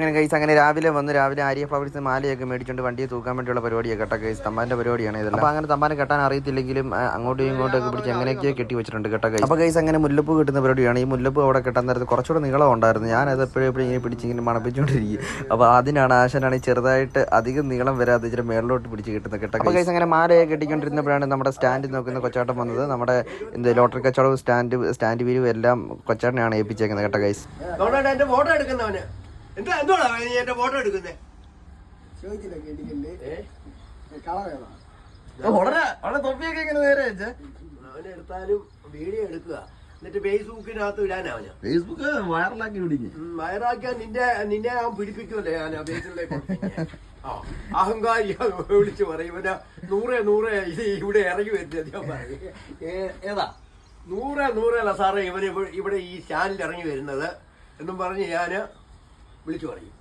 അങ്ങനെ കൈസ് അങ്ങനെ രാവിലെ വന്ന് രാവിലെ ആര്യ ഫ്ലവേഴ്സ് മാലയൊക്കെ മേടിച്ചുകൊണ്ട് വണ്ടിയെ തൂക്കാൻ വേണ്ടിയുള്ള പരിപാടിയൊക്കെ കേട്ടോ കൈസ് തമ്പാന്റെ പരിപാടിയാണ് ഇതെല്ലാം. അപ്പോൾ അങ്ങനെ തമ്പാനെ കെട്ടാൻ അറിയത്തില്ലെങ്കിലും അങ്ങോട്ടും ഇങ്ങോട്ടും ഒക്കെ പിടിച്ച് എങ്ങനെയൊക്കെയോ കെട്ടി വെച്ചിട്ടുണ്ട് കേട്ടോ കൈസ് അപ്പോൾ കൈസ് അങ്ങനെ മുല്ലപ്പൂ കിട്ടുന്ന പരിപാടിയാണ്. ഈ മുല്ലപ്പൂ അവിടെ കെട്ടാൻ നേരത്ത് കുറച്ചുകൂടെ നീളം ഉണ്ടായിരുന്നു. ഞാൻ അത് എപ്പോഴും എപ്പോഴും ഇങ്ങനെ പിടിച്ച് ഇങ്ങനെ മണപ്പിച്ചുകൊണ്ടിരിക്കും അപ്പോൾ അതിനാണ് ആശാനാണ് ഈ ചെറുതായിട്ട് അധികം നീളം വരാതെ ഇച്ചിരി മേളിലോട്ട് പിടിച്ച് കിട്ടുന്ന കേട്ടോ അപ്പോൾ കൈസ് അങ്ങനെ മാലയെ കെട്ടിക്കൊണ്ടിരുന്നപ്പോഴാണ് നമ്മുടെ സ്റ്റാൻഡിൽ നോക്കുന്ന കൊച്ചാട്ടം വന്നത്. നമ്മുടെ എന്ത് ലോട്ടറി കച്ചവടവും സ്റ്റാൻഡ് സ്റ്റാൻഡ് വീരും എല്ലാം കൊച്ചാട്ടനെയാണ് ഏൽപ്പിച്ചേക്കുന്നത് കേട്ടോ കൈസ് എന്താ എന്തോടാ നീ എന്റെ ഫോട്ടോ എടുക്കുന്നേ? ചോദിച്ചില്ല വളരെ വളരെ തൊപ്പിയൊക്കെ ഇങ്ങനെ നേരെ വെച്ചേ. വീഡിയോ എടുക്കുക. എന്നിട്ട് ഫേസ്ബുക്കിനകത്ത് ഇടാനാ അവന്. ഫേസ്ബുക്ക് വൈറലാക്കി നിന്റെ നിന്നെ അവൻ പിടിപ്പിക്കുമല്ലേ? ഞാൻ ആ ഫേസിലേക്ക് ആ അഹങ്കാരി വിളിച്ചു പറയും. ഇവന് നൂറെ നൂറെ ഇത് ഇവിടെ ഇറങ്ങി വരുന്നത് ഞാൻ പറയും. ഏതാ? നൂറെ നൂറല്ല സാറേ ഇവന് ഇവിടെ ഈ സ്റ്റാൻഡിൽ ഇറങ്ങി വരുന്നത് എന്നും പറഞ്ഞ് ഞാൻ വിളിച്ചു പറയും.